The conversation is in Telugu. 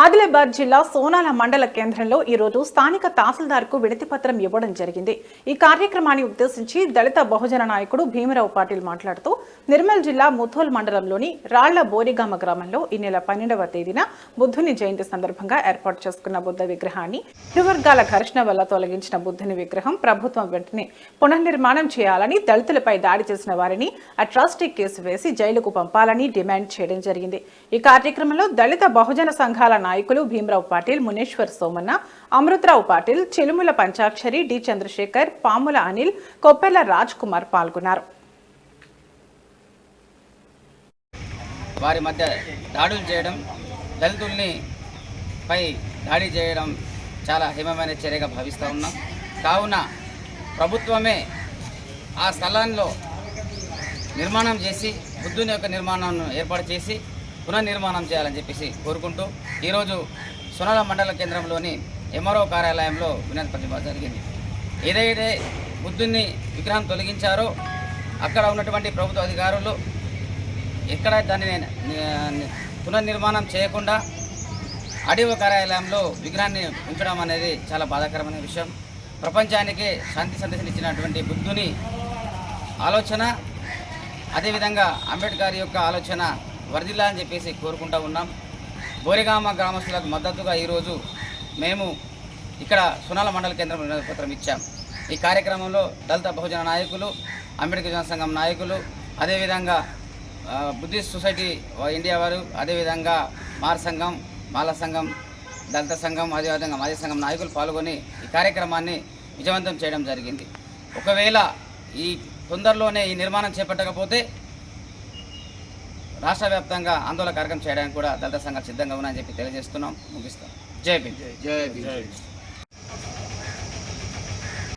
ఆదిలాబాద్ జిల్లా సోనాల మండల కేంద్రంలో ఈ రోజు స్థానిక తహసీల్దార్కు విడతి పత్రం ఇవ్వడం జరిగింది. ఈ కార్యక్రమాన్ని ఉద్దేశించి దళిత బహుజన నాయకుడు భీమరావు పాటిల్ మాట్లాడుతూ నిర్మల్ జిల్లా ముథోల్ మండలంలోని రాళ్ళ బోరిగామ గ్రామంలో ఈ నెల పన్నెండవ తేదీన బుద్ధుని జయంతి సందర్భంగా ఏర్పాటు చేసుకున్న బుద్ధ విగ్రహాన్ని ఇరు ఘర్షణ వల్ల తొలగించిన బుద్ధుని విగ్రహం ప్రభుత్వం వెంటనే పునర్నిర్మాణం చేయాలని దళితులపై దాడి చేసిన వారిని అట్రాసిటీ కేసు వేసి జైలుకు పంపాలని డిమాండ్ చేయడం జరిగింది. ఈ కార్యక్రమంలో దళిత బహుజన సంఘాల నాయకులు భీమరావు పాటిల్ మునేశ్వర్ సోమన్న అమృతరావు పాటిల్ చెలుముల పంచాక్షరి డి చంద్రశేఖర్ పాముల అనిల్ కొప్పెల రాజ్ కుమార్ పాల్గొన్నారు. వారి మధ్య దాడులు చేయడం దళితుల్ని పై దాడి చేయడం చాలా హేమమైన చర్యగా భావిస్తూ ఉన్నాం. కావున ప్రభుత్వమే ఆ స్థలంలో నిర్మాణం చేసి బుద్ధుని యొక్క నిర్మాణాన్ని ఏర్పాటు చేసి పునర్నిర్మాణం చేయాలని చెప్పేసి కోరుకుంటూ ఈరోజు సునాల మండల కేంద్రంలోని ఎంఆర్ఓ కార్యాలయంలో వినతి ప్రతిభ జరిగింది. ఏదైతే బుద్ధుని విగ్రహం తొలగించారో అక్కడ ఉన్నటువంటి ప్రభుత్వ అధికారులు ఎక్కడ దాన్ని పునర్నిర్మాణం చేయకుండా అడివ కార్యాలయంలో విగ్రహాన్ని ఉంచడం అనేది చాలా బాధాకరమైన విషయం. ప్రపంచానికి శాంతి సందేశం ఇచ్చినటువంటి బుద్ధుని ఆలోచన అదేవిధంగా అంబేద్కర్ యొక్క ఆలోచన వరదిల్లా అని చెప్పేసి కోరుకుంటూ ఉన్నాం. బోరిగామ గ్రామస్తులకు మద్దతుగా ఈరోజు మేము ఇక్కడ సునాల మండల కేంద్రం వినతి పత్రం ఇచ్చాం. ఈ కార్యక్రమంలో దళిత బహుజన నాయకులు అంబేద్కర్ జన సంఘం నాయకులు అదేవిధంగా బుద్ధిస్ట్ సొసైటీ ఇండియా వారు అదేవిధంగా మార్ సంఘం మాల సంఘం దళిత సంఘం అదేవిధంగా మాజీ సంఘం నాయకులు పాల్గొని ఈ కార్యక్రమాన్ని విజయవంతం చేయడం జరిగింది. ఒకవేళ ఈ తొందరలోనే ఈ నిర్మాణం చేపట్టకపోతే రాష్ట్ర వ్యాప్తంగా ఆందోళన కార్యక్రమం చేయడానికి కూడా దళిత సంఘాలు సిద్ధంగా ఉన్నాయని చెప్పి తెలియజేస్తున్నాం. ముగిస్తాం. జై భీమ్. జై భీమ్.